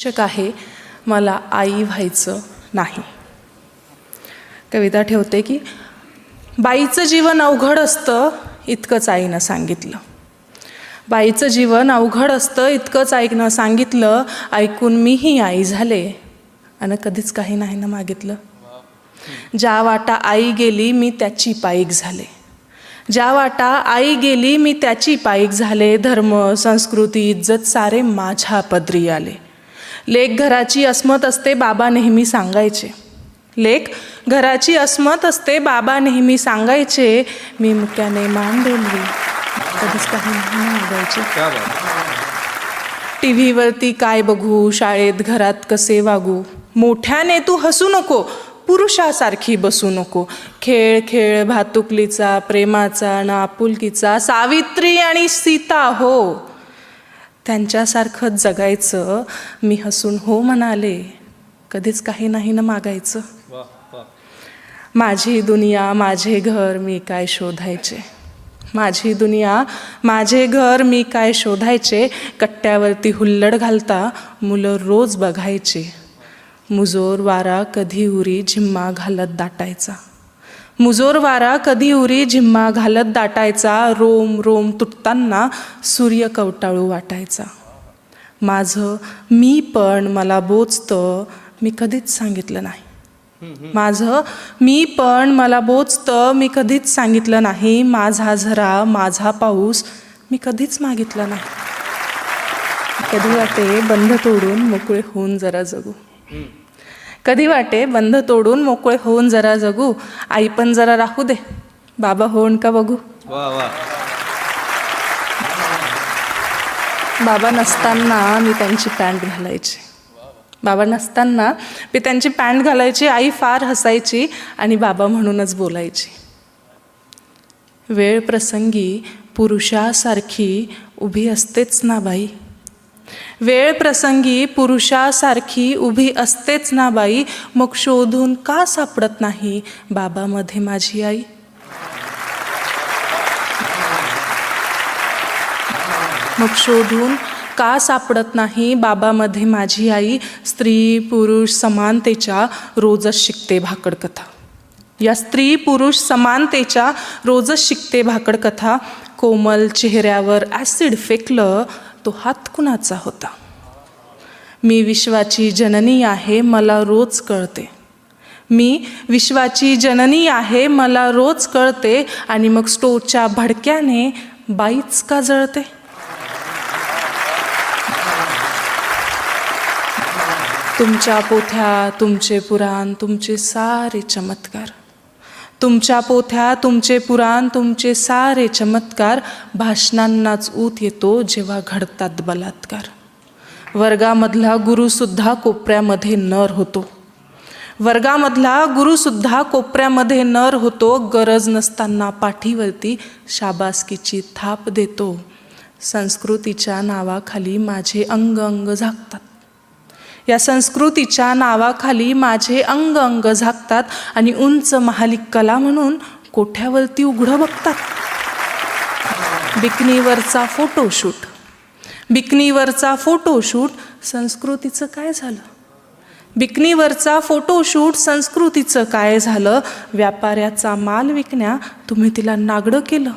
शिक्षक आहे मला आई व्हायचं नाही. कविता ठेवते की बाईचं जीवन अवघड असतं इतकंच आईनं सांगितलं. बाईचं जीवन अवघड असतं इतकंच ऐकणं सांगितलं ऐकून मीही आई झाले. आणि कधीच काही नाही ना मागितलं. ज्या वाटा आई गेली मी त्याची पाईक झाले. ज्या वाटा आई गेली मी त्याची पाईक झाले. धर्म संस्कृती इज्जत सारे माझ्या पदरी आले. लेख घराची अस्मत असते बाबा नेहमी सांगायचे. लेख घराची अस्मत असते बाबा नेहमी सांगायचे. मी मुक्याने मान डोलली कधीच काही नाही मागायचे. टी व्हीवरती काय बघू शाळेत घरात कसे वागू? मोठ्याने तू हसू नको पुरुषासारखी बसू नको. खेळ खेळ भातुकलीचा प्रेमाचा ना आपुलकीचा सावित्री आणि सीता हो. त्यांच्यासारखंच जगायचं मी हसून हो म्हणाले. कधीच काही नाही ना मागायचं. माझी दुनिया माझे घर मी काय शोधायचे? माझी दुनिया माझे घर मी काय शोधायचे? कट्ट्यावरती हुल्लड घालता मुलं रोज बघायचे. मुजोर वारा कधी उरी झिम्मा घालत दाटायचा. मुजोर वारा कधी उरी झिम्मा घालत दाटायचा रोम रोम तुटताना सूर्य कवटाळू वाटायचा. माझं मी पण मला बोचतं मी कधीच सांगितलं नाही. माझं मी पण मला बोचतं मी कधीच सांगितलं नाही. माझा झरा माझा पाऊस मी कधीच मागितला नाही. कधी वाटे बंध तोडून मोकळे होऊन जरा जगू. कधी वाटे? बंध तोडून मोकळे होऊन जरा जगू. आई पण जरा राहू दे. बाबा होऊन का बघू? बाबा नसताना मी त्यांची पॅन्ट घालायची. बाबा नसताना मी त्यांची पॅन्ट घालायची आई फार हसायची आणि बाबा म्हणूनच बोलायची. वेळ प्रसंगी पुरुषासारखी उभी असतेच ना बाई. वेळ प्रसंगी पुरुषासारखी उभी असतेच ना बाई मग शोधून का सापडत नाही? बाबामध्ये माझी आई. मग शोधून का सापडत नाही? बाबामध्ये माझी आई स्त्री पुरुष समानतेच्या रोजच शिकते भाकड कथा. या स्त्री पुरुष समानतेच्या रोजच शिकते भाकड कथा. कोमल चेहऱ्यावर ॲसिड फेकलं तो हात कुणाचा होता? मी विश्वाची जननी आहे मला रोज कळते. मी विश्वाची जननी आहे मला रोज कळते आणि मग स्टोच्या भडक्याने बाईच का जळते? तुमच्या पोथ्या तुमचे पुराण तुमचे सारे चमत्कार. तुमच्या पोथ्या तुमचे पुराण तुमचे सारे चमत्कार भाषणांनाच ऊत येतो जेव्हा घडतात बलात्कार. वर्गामधला गुरुसुद्धा कोपऱ्यामध्ये नर होतो. वर्गामधला गुरुसुद्धा कोपऱ्यामध्ये नर होतो गरज नसताना पाठीवरती शाबासकीची थाप देतो. संस्कृतीच्या नावाखाली माझे अंग अंग झाकतात. या संस्कृतीच्या नावाखाली माझे अंग अंग झाकतात आणि उंच महालिक कला म्हणून कोठ्यावरती उघडं बघतात. बिकनीवरचा फोटोशूट बिकनीवरचा फोटोशूट संस्कृतीचं काय झालं? बिकनीवरचा फोटोशूट संस्कृतीचं काय झालं? व्यापाऱ्याचा माल विकण्या तुम्ही तिला नागडं केलं.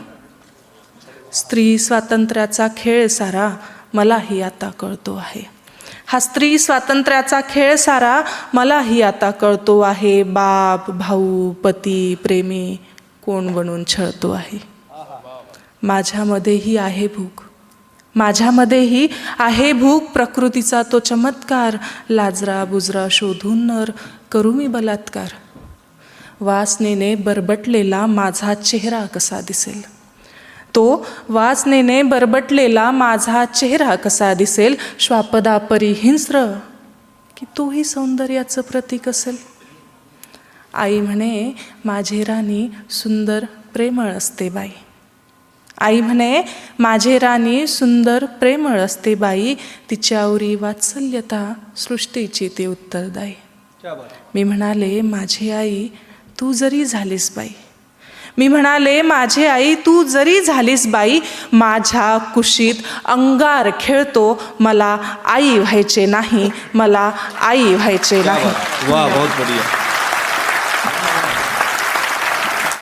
स्त्री स्वातंत्र्याचा खेळ सारा मलाही आता कळतो आहे. हा स्त्री स्वातंत्र्याचा खेळ सारा मलाही आता कळतो आहे. बाप भाऊ पती प्रेमी कोण बनून छळतो आहे? माझ्यामध्येही आहे भूक. माझ्यामध्येही आहे भूक. प्रकृतीचा तो चमत्कार लाजरा बुजरा शोधून नर करू मी बलात्कार. वासनेने बरबटलेला माझा चेहरा कसा दिसेल? तो वासनेने बरबटलेला माझा चेहरा कसा दिसेल? श्वापदा हिंस्र. की तोही सौंदर्याचं प्रतीक असेल? आई म्हणे माझे राणी सुंदर प्रेमळ असते बाई. आई म्हणे माझे राणी सुंदर प्रेमळ असते बाई. तिच्यावरी वात्सल्यता सृष्टीची ते उत्तरदायी. मी म्हणाले माझी आई तू जरी झालीस बाई मी म्हणाले माझे आई तू जरी झालीस बाई माझ्या कुशीत अंगार खेळतो मला आई व्हायचे नाही मला आई व्हायचे नाही. वा बहुत बढ़िया.